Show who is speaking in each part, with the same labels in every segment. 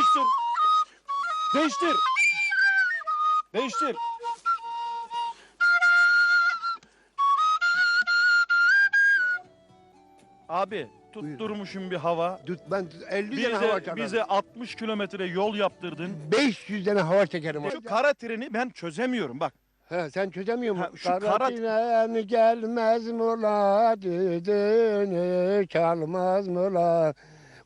Speaker 1: Değiştir. Değiştir. Değiştir. Abi tutturmuşum bir hava.
Speaker 2: Tut ben 50 tane hava
Speaker 1: Bize,
Speaker 2: çekerim.
Speaker 1: bize 60 kilometre yol yaptırdın.
Speaker 2: 500 tane hava çekerim.
Speaker 1: Şu kara treni ben çözemiyorum bak.
Speaker 2: He, sen çözemiyor
Speaker 1: Ha,
Speaker 2: musun?
Speaker 1: şu kara-
Speaker 2: Karatinen gelmez mi la düdüğünü çalmaz mı la?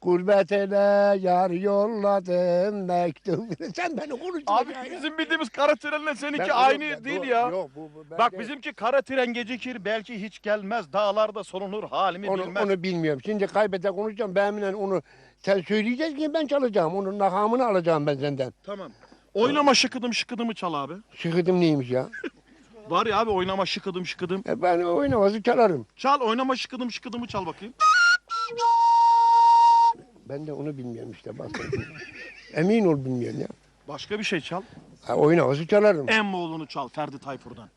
Speaker 2: Gurbet ele yar yolladım mektup. sen beni konuştun.
Speaker 1: Abi bizim bildiğimiz kara trenle seninki aynı değil ya.
Speaker 2: Yok, bu, bu, ben
Speaker 1: Bak
Speaker 2: de-
Speaker 1: bizimki kara tren gecikir belki hiç gelmez dağlarda solunur halimi
Speaker 2: onu,
Speaker 1: bilmez.
Speaker 2: onu bilmiyorum. Şimdi kaybete konuşacağım. Benimle onu sen söyleyeceksin ki ben çalacağım. Onun nakamını alacağım ben senden.
Speaker 1: Tamam. Oynama şıkıdım şıkıdımı çal abi.
Speaker 2: Sıkıdım neymiş ya?
Speaker 1: Var ya abi oynama şıkıdım şıkıdım.
Speaker 2: E ben oynaması çalarım.
Speaker 1: Çal oynama şıkıdım şıkıdımı çal bakayım.
Speaker 2: Ben de onu bilmiyorum işte. Emin ol bilmiyorum ya.
Speaker 1: Başka bir şey çal.
Speaker 2: Ha, oynaması çalarım.
Speaker 1: Emmoğlu'nu çal Ferdi Tayfur'dan.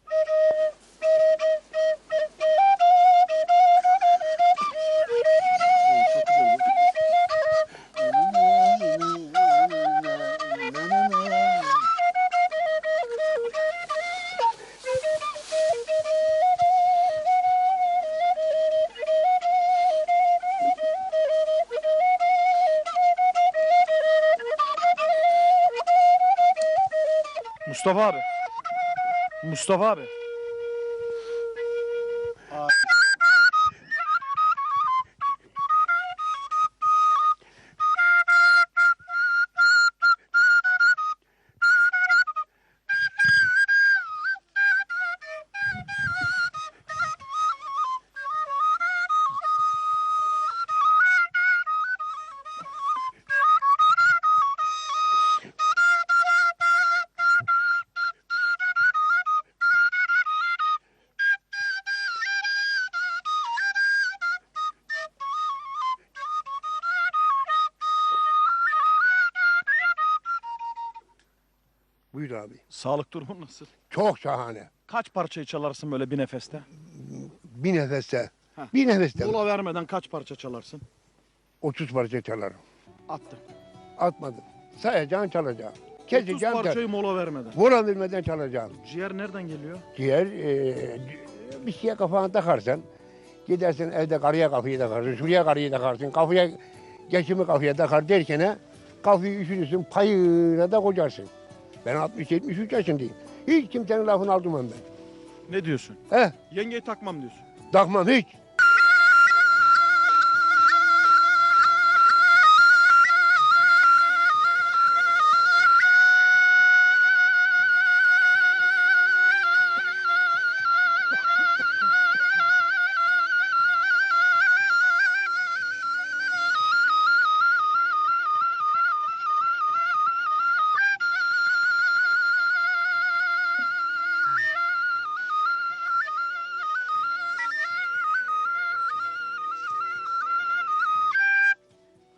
Speaker 1: Mustafa abi. Mustafa abi. Abi.
Speaker 2: Buyur abi.
Speaker 1: Sağlık durumun nasıl?
Speaker 2: Çok şahane.
Speaker 1: Kaç parçayı çalarsın böyle bir nefeste?
Speaker 2: Bir nefeste.
Speaker 1: Heh.
Speaker 2: Bir nefeste.
Speaker 1: Mola vermeden kaç parça çalarsın?
Speaker 2: 30 parça çalarım.
Speaker 1: Attım.
Speaker 2: Atmadım. Sayacağım çalacağım.
Speaker 1: 30
Speaker 2: Keseceğim çal.
Speaker 1: parçayı mola vermeden.
Speaker 2: Mola vermeden çalacağım.
Speaker 1: Ciğer nereden geliyor?
Speaker 2: Ciğer e, bir şeye kafana takarsan gidersin evde karıya kafayı takarsın, şuraya karıyı takarsın, kafaya geçimi kafaya takar derken kafayı üşürürsün, payına da kocarsın. Ben 60-73 yaşındayım. Hiç kimsenin lafını aldırmam ben.
Speaker 1: Ne diyorsun?
Speaker 2: He,
Speaker 1: Yengeyi takmam diyorsun.
Speaker 2: takmam hiç.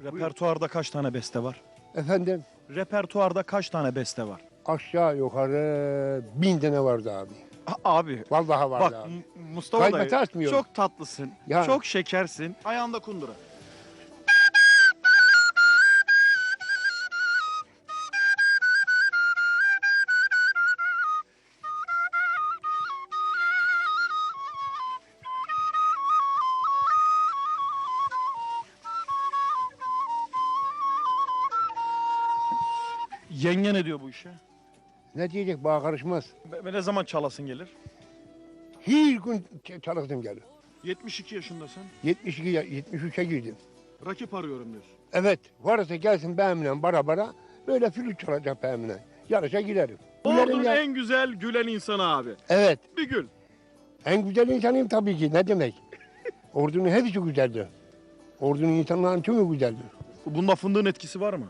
Speaker 1: Repertuarda kaç tane beste var?
Speaker 2: Efendim
Speaker 1: Repertuarda kaç tane beste var?
Speaker 2: aşağı yukarı bin tane vardı abi.
Speaker 1: A- abi
Speaker 2: Vallahi vardı
Speaker 1: bak
Speaker 2: abi.
Speaker 1: M- Mustafa
Speaker 2: Kaybete
Speaker 1: dayı
Speaker 2: atmıyorum.
Speaker 1: çok tatlısın,
Speaker 2: Ya.
Speaker 1: çok şekersin. Ayağında kundura. Yenge ne diyor bu işe?
Speaker 2: Ne diyecek bana karışmaz.
Speaker 1: Ve ve ne zaman çalasın gelir?
Speaker 2: Her gün ç- çalıştım geldi.
Speaker 1: 72 yaşındasın.
Speaker 2: 72 ya- 73'e girdim.
Speaker 1: Rakip arıyorum diyorsun.
Speaker 2: Evet, varsa gelsin benimle bara bara böyle flüt çalacak benimle. Yarışa giderim.
Speaker 1: Ordunun
Speaker 2: ya-
Speaker 1: en güzel gülen insanı abi.
Speaker 2: Evet,
Speaker 1: Bir gül.
Speaker 2: en güzel insanıyım tabii ki. Ne demek? Ordunun hepsi güzeldir. Ordunun insanların tümü güzeldir.
Speaker 1: Bunda fındığın etkisi var mı?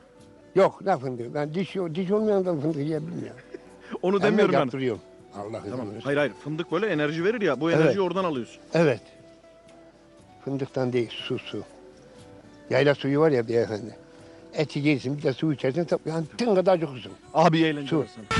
Speaker 2: Yok ne fındığı. Ben diş, diş olmayan da fındık yiyebilirim ya.
Speaker 1: Onu
Speaker 2: Hemen
Speaker 1: demiyorum ben.
Speaker 2: yaptırıyorum. Allah izin
Speaker 1: Tamam.
Speaker 2: verirse.
Speaker 1: Hayır hayır. Fındık böyle enerji verir ya. Bu
Speaker 2: Evet.
Speaker 1: enerjiyi oradan alıyorsun.
Speaker 2: Evet. Fındıktan değil, su su. Yayla suyu var ya beyefendi. Eti yersin bir de su içersin. tabii Yani tın kadar çok su.
Speaker 1: Abi eğlence
Speaker 2: Su.
Speaker 1: var sana.